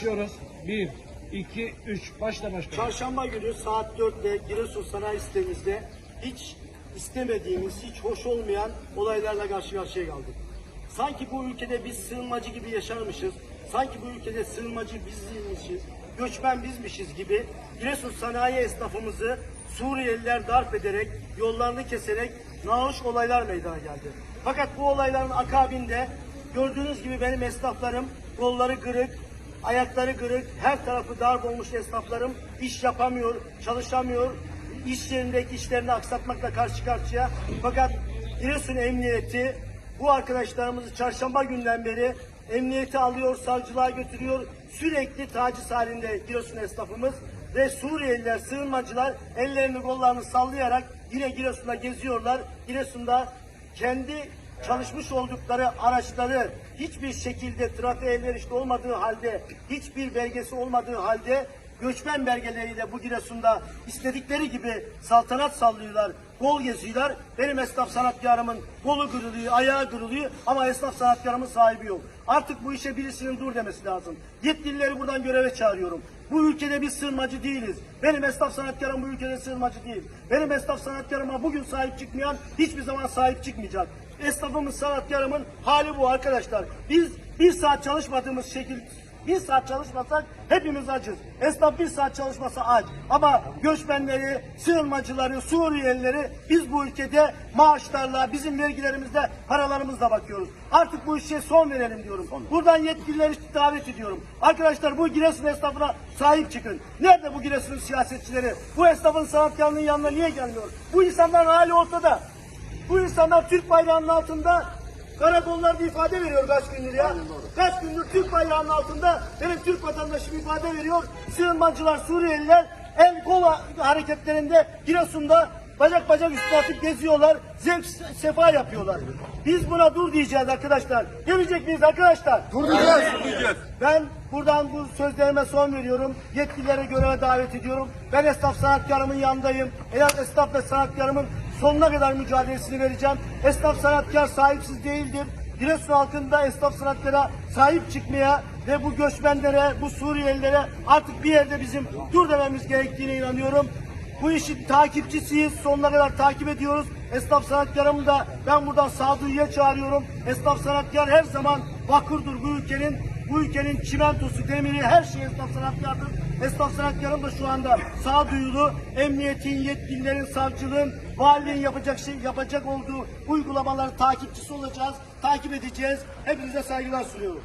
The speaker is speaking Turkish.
başlıyoruz. Bir, iki, üç. Başla başkanım. Çarşamba günü saat 4'te Giresun Sanayi sitemizde hiç istemediğimiz, hiç hoş olmayan olaylarla karşı karşıya kaldık. Sanki bu ülkede biz sığınmacı gibi yaşarmışız, sanki bu ülkede sığınmacı bizmişiz, göçmen bizmişiz gibi Giresun Sanayi esnafımızı Suriyeliler darp ederek, yollarını keserek nahoş olaylar meydana geldi. Fakat bu olayların akabinde gördüğünüz gibi benim esnaflarım kolları kırık, Ayakları kırık, her tarafı darp olmuş esnaflarım iş yapamıyor, çalışamıyor. İş yerindeki işlerini aksatmakla karşı karşıya. Fakat Giresun Emniyeti bu arkadaşlarımızı çarşamba günden beri emniyete alıyor, savcılığa götürüyor. Sürekli taciz halinde Giresun esnafımız ve Suriyeliler, sığınmacılar ellerini kollarını sallayarak yine Giresun'da geziyorlar. Giresun'da kendi çalışmış oldukları araçları hiçbir şekilde trafiğe elverişli olmadığı halde, hiçbir belgesi olmadığı halde göçmen belgeleriyle bu Giresun'da istedikleri gibi saltanat sallıyorlar, kol geziyorlar. Benim esnaf sanatkarımın kolu kırılıyor, ayağı kırılıyor ama esnaf sanatkarımın sahibi yok. Artık bu işe birisinin dur demesi lazım. Yetkilileri buradan göreve çağırıyorum. Bu ülkede biz sığınmacı değiliz. Benim esnaf sanatkarım bu ülkede sığınmacı değil. Benim esnaf sanatkarıma bugün sahip çıkmayan hiçbir zaman sahip çıkmayacak. Esnafımız, sanatkarımın hali bu arkadaşlar. Biz bir saat çalışmadığımız şekil, bir saat çalışmasak hepimiz acız. Esnaf bir saat çalışmasa aç. Ama göçmenleri, sığınmacıları, Suriyelileri biz bu ülkede maaşlarla, bizim vergilerimizle, paralarımızla bakıyoruz. Artık bu işe son verelim diyorum. Buradan yetkilileri davet ediyorum. Arkadaşlar bu Giresun esnafına sahip çıkın. Nerede bu Giresun'un siyasetçileri? Bu esnafın sanatkarının yanına niye gelmiyor? Bu insanların hali ortada. Bu insanlar Türk bayrağının altında karakollarda ifade veriyor kaç gündür ya. Kaç gündür Türk bayrağının altında benim Türk vatandaşım ifade veriyor. Sığınmacılar, Suriyeliler el kol hareketlerinde Giresun'da bacak bacak üstüne atıp geziyorlar. Zevk sefa yapıyorlar. Biz buna dur diyeceğiz arkadaşlar. Gelecek miyiz arkadaşlar? Dur diyeceğiz. Ben buradan bu sözlerime son veriyorum. Yetkililere göreve davet ediyorum. Ben esnaf sanatkarımın yanındayım. Eğer esnaf ve sanatkarımın sonuna kadar mücadelesini vereceğim. Esnaf sanatkar sahipsiz değildir. Giresun halkında esnaf sanatlara sahip çıkmaya ve bu göçmenlere, bu Suriyelilere artık bir yerde bizim dur dememiz gerektiğine inanıyorum. Bu işin takipçisiyiz. Sonuna kadar takip ediyoruz. Esnaf sanatkarımı da ben buradan sağduyuya çağırıyorum. Esnaf sanatkar her zaman vakırdır bu ülkenin. Bu ülkenin çimentosu, demiri, her şey esnaf sanatkardır. Esnaf sanatkarım da şu anda sağduyulu, emniyetin, yetkililerin, savcılığın, valiliğin yapacak şey, yapacak olduğu uygulamaların takipçisi olacağız. Takip edeceğiz. Hepinize saygılar sunuyorum.